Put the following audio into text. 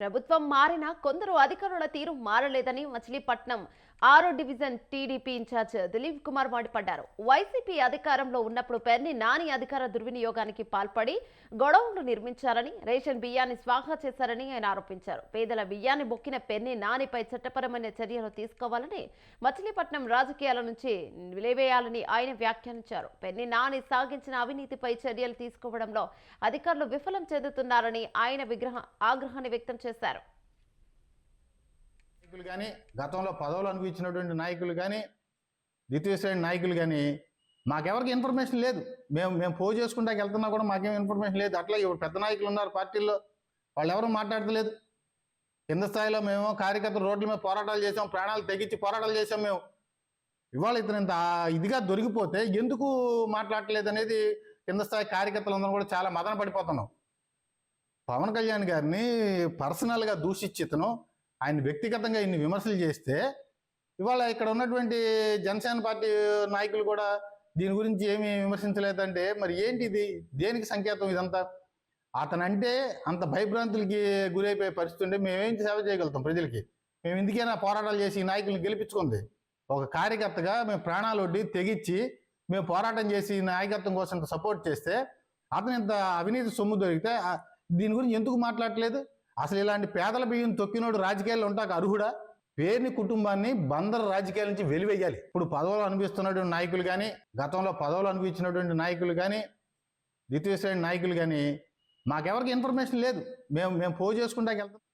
ప్రభుత్వం మారినా కొందరు అధికారుల తీరు మారలేదని మచిలీపట్నం ఆరో division TDP incharge Dilip Kumar మండిపడ్డారు. వైసీపీ అధికారంలో ఉన్నప్పుడు పెర్ని నాని అధికార దుర్వినియోగానికి పాల్పడి గొడవలు నిర్మించారని రేషన్ బియ్యాన్ని స్వాహా చేశారని ఆయన ఆరోపించారు. పేదల బియ్యాన్ని మొక్కిన పెర్ని నానిపై చట్టపరమైన చర్యలు తీసుకోవాలని మచిలీపట్నం రాజకీయాల నుంచి నిలివేయాలని ఆయన వ్యాఖ్యానించారు. పెర్ని నాని సాగించిన అవినీతిపై చర్యలు తీసుకోవడంలో అధికారులు విఫలం చెందుతున్నారని ఆయన విగ్రహ ఆగ్రహాన్ని వ్యక్తం చేశారు. నాయకులు కానీ గతంలో పదవులు అనుభవించినటువంటి నాయకులు కానీ ద్వితీయ శ్రేణి నాయకులు కానీ మాకెవరికి ఇన్ఫర్మేషన్ లేదు. మేము మేము పోజ్ చేసుకుంటాకి వెళ్తున్నా కూడా మాకేం ఇన్ఫర్మేషన్ లేదు. అట్లా ఇప్పుడు పెద్ద నాయకులు ఉన్నారు పార్టీల్లో వాళ్ళు ఎవరు మాట్లాడతలేదు. కింద స్థాయిలో మేము కార్యకర్తలు రోడ్ల మీద పోరాటాలు చేసాం ప్రాణాలు తెగించి పోరాటాలు చేసాం మేము. ఇవాళ ఇతను ఇంత ఇదిగా దొరికిపోతే ఎందుకు మాట్లాడట్లేదు అనేది కింద స్థాయి కార్యకర్తలందరూ కూడా చాలా మదన పడిపోతున్నాం. పవన్ కళ్యాణ్ గారిని పర్సనల్గా దూషించి ఇతను ఆయన వ్యక్తిగతంగా ఇన్ని విమర్శలు చేస్తే ఇవాళ ఇక్కడ ఉన్నటువంటి జనసేన పార్టీ నాయకులు కూడా దీని గురించి ఏమీ విమర్శించలేదంటే మరి ఏంటి ఇది దేనికి సంకేతం ఇదంతా? అతనంటే అంత భయభ్రాంతులకి గురైపోయే పరిస్థితి ఉంటే మేమేం సేవ చేయగలుగుతాం ప్రజలకి? మేము ఎందుకైనా పోరాటాలు చేసి నాయకులను నాయకుల్ని గెలిపించుకుంది? ఒక కార్యకర్తగా మేము ప్రాణాలు ఒడ్డి తెగించి మేము పోరాటం చేసి నాయకత్వం కోసం సపోర్ట్ చేస్తే అతను ఇంత అవినీతి సొమ్ము దొరికితే దీని గురించి ఎందుకు మాట్లాడట్లేదు? అసలు ఇలాంటి పేదల బియ్యం తొక్కినోడు రాజకీయాల్లో ఉంటాక అర్హుడా? పేరుని కుటుంబాన్ని బందర రాజకీయాల నుంచి వెలివేయాలి. ఇప్పుడు పదవులు అనిపిస్తున్నటువంటి నాయకులు కానీ గతంలో పదవులు అనిపించినటువంటి నాయకులు కానీ ద్వితీయ శ్రేణి నాయకులు కానీ మాకెవరికి ఇన్ఫర్మేషన్ లేదు. మేము మేము పోజ్ చేసుకుంటాకి వెళ్తాం.